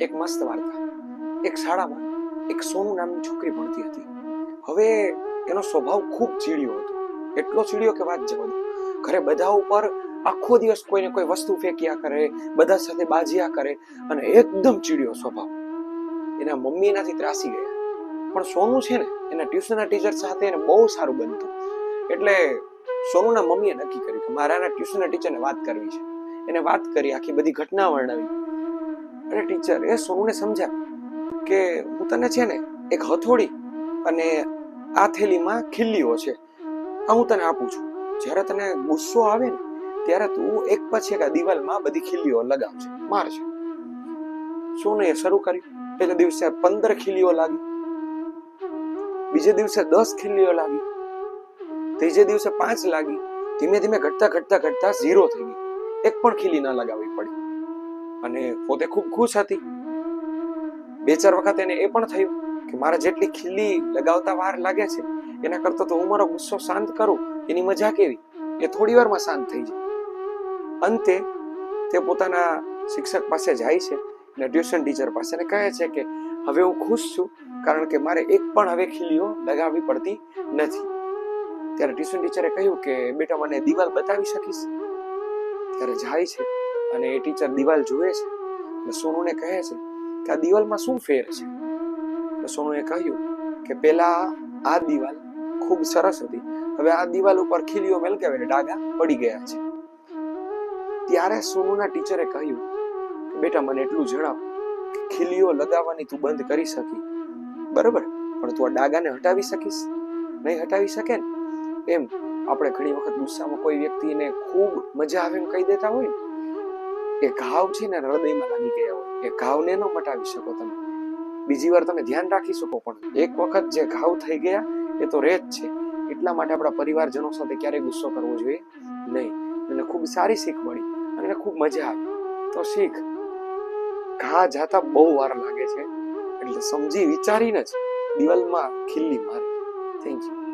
એક મસ્ત વાર્તા. એક શાળામાં એક સોનુ નામની છોકરી ભણતી હતી. હવે એનો સ્વભાવ ખૂબ ચીડિયો હતો. એટલો ચીડિયો કે વાત જવાની ઘરે બધા ઉપર આખો દિવસ કોઈને કોઈ વસ્તુ ફેંક્યા કરે, બધા સાથે બાજ્યા કરે અને એકદમ ચીડિયો સ્વભાવ. એના મમ્મી એનાથી ત્રાસી ગયા. પણ સોનુ છે ને, એના ટ્યુશનના ટીચર સાથે એને બહુ સારું બનતું. એટલે સોનુના મમ્મીએ નક્કી કર્યું કે મારા એના ટ્યુશનના ટીચરને વાત કરવી છે. એને વાત કરી, આખી બધી ઘટના વર્ણવી. અને ટીચર એ સોનુને સમજાવ્યું કે હું તને છે ને એક હથોડી અને આ થેલીમાં ખીલ્લીઓ છે, આ હું તને આપું છું. જ્યારે તને ગુસ્સો આવે ને, ત્યારે તું એક પછી એક આ દિવાલમાં બધી ખીલ્લીઓ લગાવજે. મારજે એ શરૂ કર્યું? પહેલા દિવસે પંદર ખીલ્લીઓ લાગી. બીજે દિવસે દસ ખીલ્લીઓ લાગી. ત્રીજે દિવસે પાંચ લાગી. ધીમે ધીમે ઘટતા ઘટતા ઘટતા ઝીરો થઈ ગઈ. એક પણ ખીલી ન લગાવવી પડી. અને પોતે ખૂબ ખુશ હતી. બે ચાર વખત એને એ પણ થયું કે મારે જેટલી ખીલી લગાવતા વાર લાગે છે, એના કરતા તો હું મારો ગુસ્સો શાંત કરું, એની મજા કેવી એ થોડી વારમાં શાંત થઈ જાય. અંતે તે પોતાના શિક્ષક પાસે જાય છે અને ટ્યુશન ટીચર પાસે અને કહે છે કે, હવે હું ખુશ છું, કારણ કે મારે એક પણ હવે ખીલીઓ લગાવવી પડતી નથી. ત્યારે ટ્યુશન ટીચરે કહ્યું કે, બેટા, મને દિવાલ બતાવી શકીશ? ત્યારે જાય છે. અને એ ટીચર દિવાલ જુએ છે અને સોનુને કહે છે કે આ દિવાલમાં શું ફેર છે? તો સોનુએ કહ્યું કે પેલા આ દિવાલ ખૂબ સરસ હતી. હવે આ દિવાલ ઉપર ખીલીઓ મેલકાવે ને ડાઘા પડી ગયા છે. ત્યારે સોનુના ટીચરે કહ્યું કે બેટા મને એટલું જણાવ કે ખીલીઓ લગાવવાની તું બંધ કરી શકી. બરોબર? પણ તું આ ડાગાને હટાવી શકીશ? નહીં હટાવી શકે ને? એમ આપણે ઘણી વખત ગુસ્સામાં કોઈ વ્યક્તિને ખૂબ મજા આવે એમ કહી દેતા હોય ને એ ઘાવ છે ને હૃદયમાં લાગી ગયા હોય. એ ઘાવને ન મટાવી શકો તમે. બીજી વાર તમે ધ્યાન રાખી શકો પણ એક વખત જે ઘાવ થઈ ગયા, એ તો રેત છે. એટલા માટે આપણા પરિવારજનો સાથે ક્યારેય ગુસ્સો કરવો જોઈએ નહીં. એને ખૂબ સારી શીખ મળી અને ખૂબ મજા આવી. તો શીખ, ઘા જાતા બહુ વાર લાગે છે. એટલે સમજી વિચારીને જ દિવાલમાં ખીલ્લી મારે. Thank you